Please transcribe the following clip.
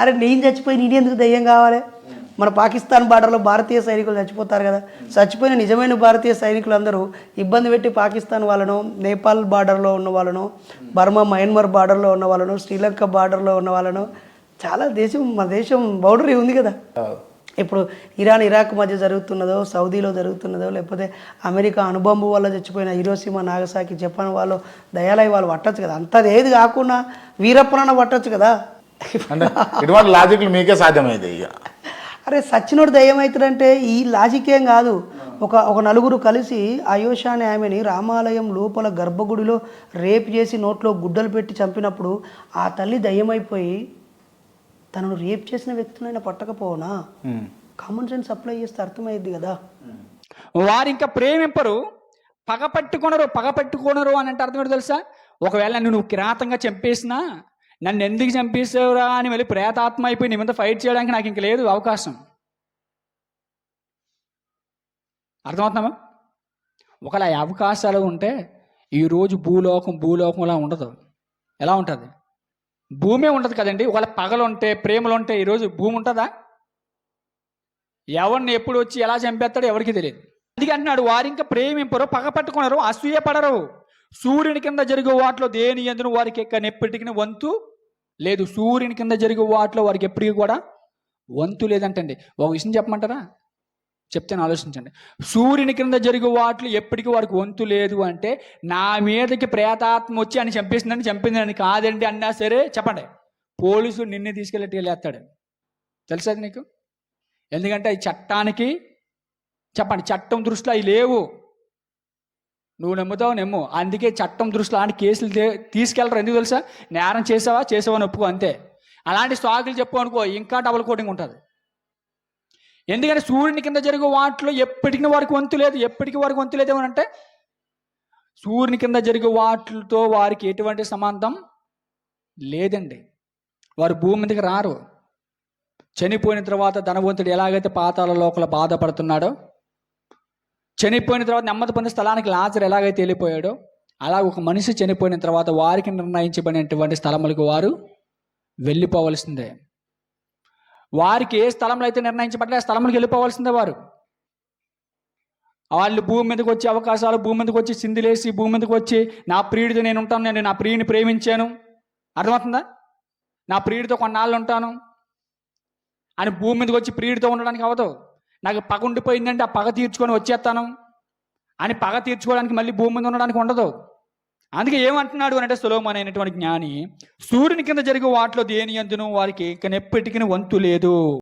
అరే నేను చచ్చిపోయి నేను ఎందుకు దయ్యం కావాలి? మన పాకిస్తాన్ బార్డర్లో భారతీయ సైనికులు చచ్చిపోతారు కదా. చచ్చిపోయిన నిజమైన భారతీయ సైనికులు అందరూ ఇబ్బంది పెట్టి పాకిస్తాన్ వాళ్ళను నేపాల్ బార్డర్లో ఉన్న వాళ్ళను బర్మా మయన్మార్ బార్డర్లో ఉన్న వాళ్ళను శ్రీలంక బార్డర్లో ఉన్న వాళ్ళను చాలా దేశం మన దేశం బౌండరీ ఉంది కదా. ఇప్పుడు ఇరాన్ ఇరాక్ మధ్య జరుగుతున్నదో సౌదీలో జరుగుతున్నదో లేకపోతే అమెరికా అనుబంబు వల్ల చచ్చిపోయిన హీరోసీమా నాగసాకి జపాన్ వాళ్ళు దయాలయ వాళ్ళు పట్టచ్చు కదా. అంతది ఏది కాకుండా వీరప్పనన్న పట్టచ్చు కదా. అంటే ఇటువంటి లాజిక్లు మీకే సాధ్యమైంది ఇక. అరే సచ్చినోడు దయ్యం అవుతాడంటే ఈ లాజిక్ ఏం కాదు. ఒక ఒక నలుగురు కలిసి అయోషా అనే ఆమెని రామాలయం లోపల గర్భగుడిలో రేప్ చేసి నోట్లో గుడ్డలు పెట్టి చంపినప్పుడు ఆ తల్లి దయ్యమైపోయి తనను రేప్ చేసిన వ్యక్తులైనా పట్టకపోనా. కామన్ సెన్స్ అప్లై చేస్తే అర్థమైంది కదా. వారు ఇంకా ప్రేమింపరు పగ పట్టుకొనరు పగ పట్టుకొనరు అని అంటే అర్థం ఏంటో తెలుసా? ఒకవేళ నువ్వు కిరాతంగా చంపేసినా నన్ను ఎందుకు చంపేసేవరా అని మళ్ళీ ప్రేతాత్మ అయిపోయి నీ మీద ఫైట్ చేయడానికి నాకు ఇంక లేదు అవకాశం. అర్థమవుతున్నామా ఒకవేళ ఆ అవకాశాలు ఉంటే ఈరోజు భూలోకం భూలోకంలా ఉండదు. ఎలా ఉంటుంది? భూమే ఉండదు కదండి. ఒకవేళ పగలు ఉంటే ప్రేమలు ఉంటే ఈరోజు భూమి ఉంటుందా? ఎవరిని ఎప్పుడు వచ్చి ఎలా చంపేస్తాడో ఎవరికి తెలియదు. అందుకే అంటున్నాడు వారు ఇంకా ప్రేమింపరు పగ పట్టుకున్నారు అసూయ పడరు సూర్యుని కింద జరిగే వాటిలో దేని ఎందును వారికి ఎక్క ఎప్పటికీ వంతు లేదు సూర్యుని కింద జరిగే వాటిలో వారికి ఎప్పటికీ కూడా వంతు లేదంటండి. ఒక విషయం చెప్పమంటారా? చెప్తాను ఆలోచించండి. సూర్యుని కింద జరిగే వాటిలో ఎప్పటికీ వారికి వంతు లేదు అంటే నా మీదకి ప్రేతాత్మ వచ్చి అని చంపేసిందని చంపిందని కాదండి అన్నా సరే చెప్పండి. పోలీసు నిన్నే తీసుకెళ్ళి వెళ్ళేస్తాడు. తెలుసా అది నీకు? ఎందుకంటే ఈ చట్టానికి చెప్పండి చట్టం దృష్టిలో అవి లేవు. నువ్వు నమ్ముతావు నమ్ము. అందుకే చట్టం దృష్టిలో అలాంటి కేసులు తే- తీసుకెళ్ళరు. ఎందుకు తెలుసా? నేరం చేసావా చేసావా అని ఒప్పుకో అంతే. అలాంటి సాకులు చెప్పు అనుకో ఇంకా డబుల్ కోటింగ్ ఉంటుంది. ఎందుకంటే సూర్యుని కింద జరిగే వాటిలో ఎప్పటికీ వారికి వంతు లేదు. ఎప్పటికీ వారికి వంతు లేదు అంటే సూర్యుని కింద జరిగే వాటితో వారికి ఎటువంటి సమాంతం లేదండి. వారు భూమి మీదకి రారు. చనిపోయిన తర్వాత ధనవంతుడు ఎలాగైతే పాతాల లోపల బాధపడుతున్నాడో చనిపోయిన తర్వాత నెమ్మది పొందే స్థలానికి లాజర్ ఎలాగైతే వెళ్ళిపోయాడో అలా ఒక మనిషి చనిపోయిన తర్వాత వారికి నిర్ణయించబడినటువంటి స్థలములకు వారు వెళ్ళిపోవలసిందే. వారికి ఏ స్థలంలో అయితే నిర్ణయించబడ్డా ఆ స్థలములకు వెళ్ళిపోవాల్సిందే వారు. వాళ్ళు భూమి మీదకి వచ్చే అవకాశాలు భూమి మీదకి వచ్చి సిందిలేసి భూమి మీదకి వచ్చి నా ప్రియుడితో నేను ఉంటాను నేను నా ప్రియుని ప్రేమించాను. అర్థమవుతుందా? నా ప్రియుడితో కొన్నాళ్ళు ఉంటాను. అని భూమి మీదకి వచ్చి ప్రియుడితో ఉండడానికి అవ్వదు నాకు పగ ఉండిపోయిందంటే ఆ పగ తీర్చుకొని వచ్చేస్తాను. అని పగ తీర్చుకోవడానికి మళ్ళీ భూమి మీద ఉండడానికి ఉండదు. అందుకే ఏమంటున్నాడు అని అంటే సులోమన్ అయినటువంటి జ్ఞాని సూర్యుని కింద జరిగే వాటిలో దేని ఎందును? వారికి ఇక ఎప్పటికీ వంతు లేదు.